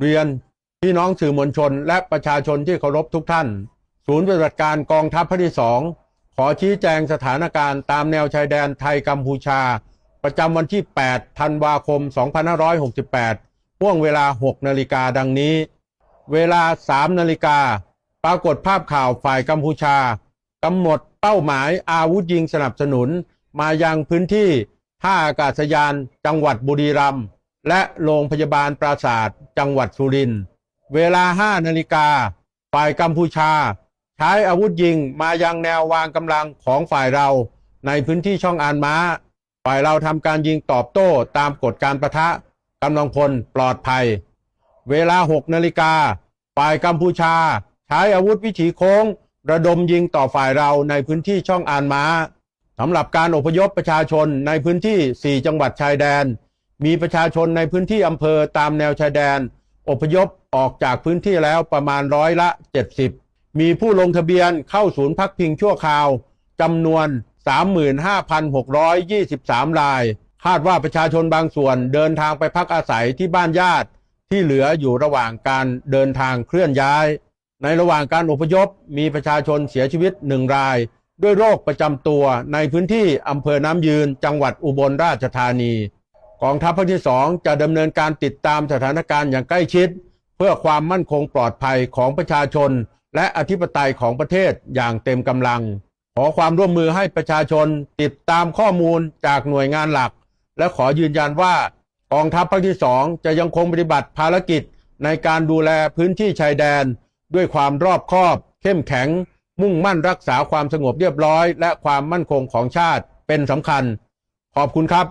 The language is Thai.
เรียนพี่น้องสื่อมวลชน และประชาชนที่เคารพทุกท่าน ศูนย์ปฏิบัติการกองทัพภาคที่สองขอชี้แจงสถานการณ์ตามแนวชายแดนไทยกัมพูชา ประจำวันที่ 8 ธันวาคม 2568ห่วงเวลา 6 นาฬิกาดังนี้ เวลา 3 นาฬิกา ปรากฏภาพข่าวฝ่ายกัมพูชากำหนดเป้าหมายอาวุธยิงสนับสนุน มายังพื้นที่ท่าอากาศยานจังหวัดบุรีรัมย์ และโรงพยาบาลปราศาสตร์จังหวัดสุรินทร์เวลา 5 นาฬิกา ฝ่ายกัมพูชา ใช้อาวุธยิงมายังแนววางกำลังของฝ่ายเราในพื้นที่ช่องอานม้า ฝ่ายเราทำการยิงตอบโต้ตามกฎการประทะกำลังพลปลอดภัย เวลา 6 นาฬิกา ฝ่ายกัมพูชา ใช้อาวุธวิถีโค้ง ระดมยิงต่อฝ่ายเราในพื้นที่ช่องอานม้าสำหรับการอพยพประชาชนในพื้นที่ 4 จังหวัดชายแดน มีประชาชนในพื้นที่อำเภอตามแนวชายแดน อพยพออกจากพื้นที่แล้วประมาณร้อยละ 70 มีผู้ลงทะเบียนเข้าศูนย์พักพิงชั่วคราวจำนวน 35,623 ราย คาดว่าประชาชนบางส่วนเดินทางไปพักอาศัยที่บ้านญาติ ที่เหลืออยู่ระหว่างการเดินทางเคลื่อนย้าย ในระหว่างการอพยพมีประชาชนเสียชีวิตหนึ่งราย ด้วยโรคประจำตัวในพื้นที่อำเภอน้ำยืนจังหวัดอุบลราชธานี กองทัพภาคที่สองจะดำเนินการติดตามสถานการณ์อย่างใกล้ชิด เพื่อความมั่นคงปลอดภัยของประชาชน และอธิปไตยของประเทศอย่างเต็มกำลัง ขอความร่วมมือให้ประชาชนติดตามข้อมูลจากหน่วยงานหลัก และขอยืนยันว่ากองทัพภาคที่สองจะยังคงปฏิบัติภารกิจในการดูแลพื้นที่ชายแดน ด้วยความรอบคอบ เข้มแข็ง มุ่งมั่นรักษาความสงบเรียบร้อย และความมั่นคงของชาติเป็นสำคัญ ขอบคุณครับ